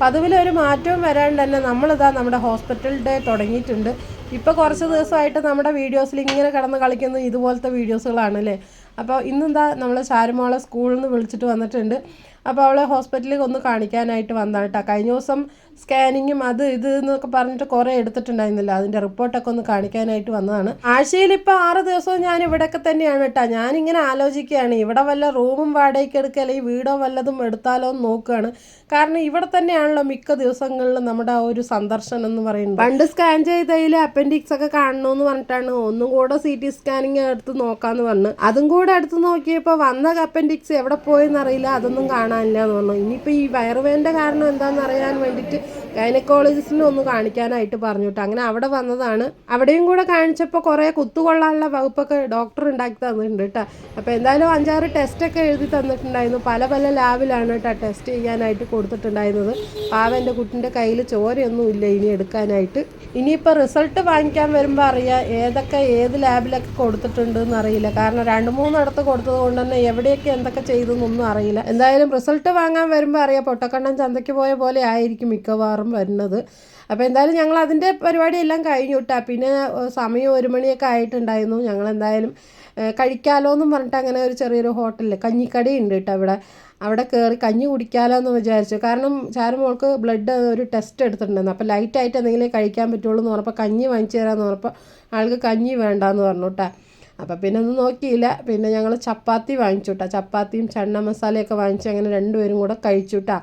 പതിവിലൊരു മാറ്റവും വരാണ്ട് തന്നെ നമ്മളിതാ നമ്മുടെ ഹോസ്പിറ്റൽ ഡേ തുടങ്ങിയിട്ടുണ്ട്. ഇപ്പോൾ കുറച്ച് ദിവസമായിട്ട് നമ്മുടെ വീഡിയോസിൽ ഇങ്ങനെ കിടന്ന് കളിക്കുന്ന ഇതുപോലത്തെ വീഡിയോസുകളാണ് അല്ലേ? അപ്പോൾ ഇന്നെന്താ നമ്മൾ ചാരുമോളെ സ്കൂളിൽ നിന്ന് വിളിച്ചിട്ട് വന്നിട്ടുണ്ട്. അപ്പോൾ അവളെ ഹോസ്പിറ്റലിൽ ഒന്ന് കാണിക്കാനായിട്ട് വന്നതാണ് കഴിഞ്ഞ ദിവസം സ്കാനിങ്ങും അത് ഇത് എന്നൊക്കെ പറഞ്ഞിട്ട് കുറേ എടുത്തിട്ടുണ്ടായിരുന്നില്ല. അതിന്റെ റിപ്പോർട്ടൊക്കെ ഒന്ന് കാണിക്കാനായിട്ട് വന്നതാണ്. ആഴ്ചയിൽ ഇപ്പോൾ ആറ് ദിവസവും ഞാൻ ഇവിടെയൊക്കെ തന്നെയാണ് കേട്ടോ. ഞാനിങ്ങനെ ആലോചിക്കുകയാണ്. ഇവിടെ വല്ല റൂമും വാടകയ്ക്ക് എടുക്കുക അല്ലെങ്കിൽ വീടോ വല്ലതും എടുത്താലോ എന്ന് നോക്കുകയാണ്. കാരണം ഇവിടെ തന്നെയാണല്ലോ മിക്ക ദിവസങ്ങളിലും നമ്മുടെ ആ ഒരു സന്ദർശനം എന്ന് പറയുന്നത്. പണ്ട് സ്കാൻ ചെയ്തതിൽ അപ്പൻഡിക്സ് ഒക്കെ കാണണമെന്ന് പറഞ്ഞിട്ടാണ്. ഒന്നും കൂടെ സി ടി സ്കാനിങ് എടുത്ത് നോക്കാന്ന് പറഞ്ഞു. അതും കൂടെ എടുത്ത് നോക്കിയപ്പോൾ വന്ന അപ്പൻഡിക്സ് എവിടെ പോയെന്നറിയില്ല അതൊന്നും കാണാനില്ല എന്ന് പറഞ്ഞു. ഇനിയിപ്പോൾ ഈ വയറുവേന്റെ കാരണം എന്താണെന്ന് അറിയാൻ വേണ്ടിയിട്ട് ഗൈനക്കോളജിസ്റ്റിനെ ഒന്ന് കാണിക്കാനായിട്ട് പറഞ്ഞു കേട്ടോ അങ്ങനെ അവിടെ വന്നതാണ്. അവിടെയും കൂടെ കാണിച്ചപ്പോൾ കുറേ കുത്തുകൊള്ളാനുള്ള വകുപ്പൊക്കെ ഡോക്ടർ ഉണ്ടാക്കി തന്നിട്ടുണ്ട് കേട്ടോ. അപ്പോൾ എന്തായാലും അഞ്ചാറ് ടെസ്റ്റൊക്കെ എഴുതി തന്നിട്ടുണ്ടായിരുന്നു. പല പല ലാബിലാണ് കേട്ടോ ടെസ്റ്റ് ചെയ്യാനായിട്ട് കൊടുത്തിട്ടുണ്ടായിരുന്നത്. പാവം എന്റെ കുട്ടിന്റെ കയ്യിൽ ചോരയൊന്നും ഇല്ല ഇനി എടുക്കാനായിട്ട്. ഇനിയിപ്പോൾ റിസൾട്ട് വാങ്ങിക്കാൻ വരുമ്പോൾ അറിയാം ഏതൊക്കെ ഏത് ലാബിലൊക്കെ കൊടുത്തിട്ടുണ്ട് എന്ന് അറിയില്ല. കാരണം രണ്ട് മൂന്നിടത്ത് കൊടുത്തത് കൊണ്ട് തന്നെ എവിടെയൊക്കെ എന്തൊക്കെ ചെയ്തെന്നൊന്നും അറിയില്ല. എന്തായാലും റിസൾട്ട് വാങ്ങാൻ വരുമ്പോൾ അറിയാം. പൊട്ടക്കണ്ണൻ ചന്തയ്ക്ക് പോയ പോലെ ആയിരിക്കും മിക്കവാറും വരുന്നത്. അപ്പോൾ എന്തായാലും ഞങ്ങൾ അതിന്റെ പരിപാടിയെല്ലാം കഴിഞ്ഞു വിട്ടാ പിന്നെ സമയം ഒരു മണിയൊക്കെ ആയിട്ടുണ്ടായിരുന്നു. ഞങ്ങൾ എന്തായാലും കഴിക്കാലോ എന്നും പറഞ്ഞിട്ട് അങ്ങനെ ഒരു ചെറിയൊരു ഹോട്ടലിൽ കഞ്ഞിക്കടി ഉണ്ട് കേട്ടോ അവിടെ അവിടെ കയറി കഞ്ഞി കുടിക്കാലോ എന്ന് വിചാരിച്ചു. കാരണം ചാരുമോൾക്ക് ബ്ലഡ് ഒരു ടെസ്റ്റ് എടുത്തിട്ടുണ്ടായിരുന്നു. അപ്പോൾ ലൈറ്റായിട്ട് എന്തെങ്കിലും കഴിക്കാൻ പറ്റുള്ളൂ എന്ന് പറഞ്ഞപ്പോൾ കഞ്ഞി വാങ്ങിച്ചു തരാമെന്ന് പറഞ്ഞപ്പോൾ ആൾക്ക് കഞ്ഞി വേണ്ടാന്ന് പറഞ്ഞു കേട്ടോ അപ്പോൾ പിന്നെ ഒന്നും നോക്കിയില്ല. പിന്നെ ഞങ്ങൾ ചപ്പാത്തി വാങ്ങിച്ചു കേട്ടോ ചപ്പാത്തിയും ചണ്ണ മസാലയൊക്കെ വാങ്ങിച്ച് അങ്ങനെ രണ്ടുപേരും കൂടെ കഴിച്ചു കേട്ടോ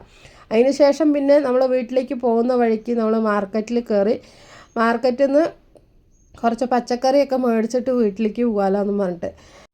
അതിന് ശേഷം പിന്നെ നമ്മൾ വീട്ടിലേക്ക് പോകുന്ന വഴിക്ക് നമ്മൾ മാർക്കറ്റിൽ കയറി മാർക്കറ്റിൽ നിന്ന് കുറച്ച് പച്ചക്കറിയൊക്കെ മേടിച്ചിട്ട് വീട്ടിലേക്ക് പോകാമല്ലോ എന്ന് പറഞ്ഞിട്ട്.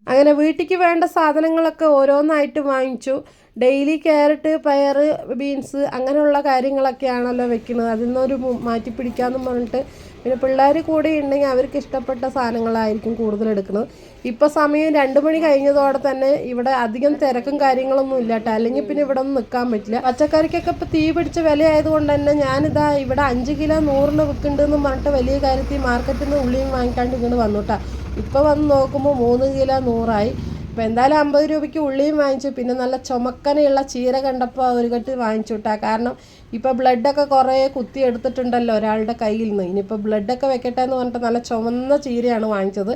അങ്ങനെ വീട്ടിലേക്ക് വേണ്ട സാധനങ്ങളൊക്കെ ഓരോന്നായിട്ട് വാങ്ങിച്ചു. ഡെയിലി ക്യാരറ്റ് പയർ ബീൻസ് അങ്ങനെയുള്ള കാര്യങ്ങളൊക്കെയാണല്ലോ വെക്കുന്നത്. അതിൽ നിന്നൊരു മാറ്റി പിടിക്കാമെന്ന് പറഞ്ഞിട്ട് പിന്നെ പിള്ളേർ കൂടെ ഉണ്ടെങ്കിൽ അവർക്ക് ഇഷ്ടപ്പെട്ട സാധനങ്ങളായിരിക്കും കൂടുതൽ എടുക്കുന്നത്. ഇപ്പോൾ സമയം രണ്ട് മണി കഴിഞ്ഞതോടെ തന്നെ ഇവിടെ അധികം തിരക്കും കാര്യങ്ങളൊന്നും ഇല്ല കേട്ടോ അല്ലെങ്കിൽ പിന്നെ ഇവിടെ ഒന്നും നിൽക്കാൻ പറ്റില്ല. പച്ചക്കറിക്കൊക്കെ ഇപ്പോൾ തീ പിടിച്ച വില ആയതുകൊണ്ട് തന്നെ ഞാനിതാ ഇവിടെ അഞ്ച് കിലോ നൂറിന് വിൽക്കുന്നുണ്ടെന്ന് പറഞ്ഞിട്ട് വലിയ കാര്യത്തിൽ മാർക്കറ്റിൽ നിന്ന് ഉള്ളിയും വാങ്ങിക്കാണ്ട് ഇങ്ങോട്ട് വന്നു കേട്ടോ. ഇപ്പോൾ വന്ന് നോക്കുമ്പോൾ മൂന്ന് കിലോ നൂറായി. അപ്പോൾ എന്തായാലും അമ്പത് രൂപയ്ക്ക് ഉള്ളിയും വാങ്ങിച്ചു. പിന്നെ നല്ല ചുമക്കനെയുള്ള ചീര കണ്ടപ്പോൾ ഒരു കെട്ട് വാങ്ങിച്ചു കിട്ടാ കാരണം ഇപ്പോൾ ബ്ലഡൊക്കെ കുറേ കുത്തി എടുത്തിട്ടുണ്ടല്ലോ ഒരാളുടെ കയ്യിൽ നിന്ന് ഇനിയിപ്പോൾ ബ്ലഡൊക്കെ വെക്കട്ടെ എന്ന് പറഞ്ഞിട്ട് നല്ല ചുമന്ന ചീരയാണ് വാങ്ങിച്ചത്.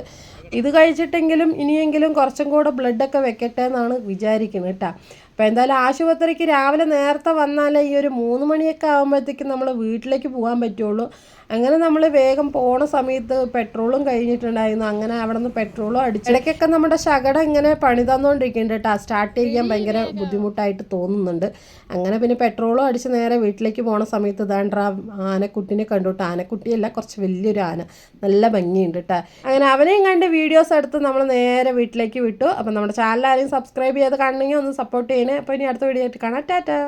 ഇത് കഴിച്ചിട്ടെങ്കിലും ഇനിയെങ്കിലും കുറച്ചും കൂടെ ബ്ലഡൊക്കെ വെക്കട്ടെ എന്നാണ് വിചാരിക്കുന്നത് കേട്ടോ അപ്പോൾ എന്തായാലും ആശുപത്രിക്ക് രാവിലെ നേരത്തെ വന്നാലേ ഈ ഒരു മൂന്ന് മണിയൊക്കെ ആകുമ്പോഴത്തേക്കും നമ്മൾ വീട്ടിലേക്ക് പോകാൻ പറ്റുള്ളൂ. അങ്ങനെ നമ്മൾ വേഗം പോണ സമയത്ത് പെട്രോളും കഴിഞ്ഞിട്ടുണ്ടായിരുന്നു. അങ്ങനെ അവിടെ നിന്ന് പെട്രോളും അടിച്ച് ഇടയ്ക്കൊക്കെ നമ്മുടെ ശകടം ഇങ്ങനെ പണി തന്നുകൊണ്ടിരിക്കുന്നുണ്ട് കേട്ടോ സ്റ്റാർട്ട് ചെയ്യാൻ ഭയങ്കര ബുദ്ധിമുട്ടായിട്ട് തോന്നുന്നുണ്ട്. അങ്ങനെ പിന്നെ പെട്രോളും അടിച്ച് നേരെ വീട്ടിലേക്ക് പോണ സമയത്ത് ഇതാണ്ട ആനക്കുട്ടിനെ കണ്ടു കേട്ടോ ആനക്കുട്ടിയല്ല കുറച്ച് വലിയൊരു ആന. നല്ല ഭംഗിയുണ്ട് കേട്ടോ അങ്ങനെ അവനെയും കണ്ട് വീഡിയോസ് എടുത്ത് നമ്മൾ നേരെ വീട്ടിലേക്ക് വിട്ടു. അപ്പം നമ്മുടെ ചാനൽ ആരെയും സബ്സ്ക്രൈബ് ചെയ്ത് കാണണമെങ്കിൽ ഒന്ന് സപ്പോർട്ട് ചെയ്യണേ. അപ്പോൾ ഇനി അടുത്ത വീഡിയോ ആയിട്ട് കാണാം. ടാറ്റാ.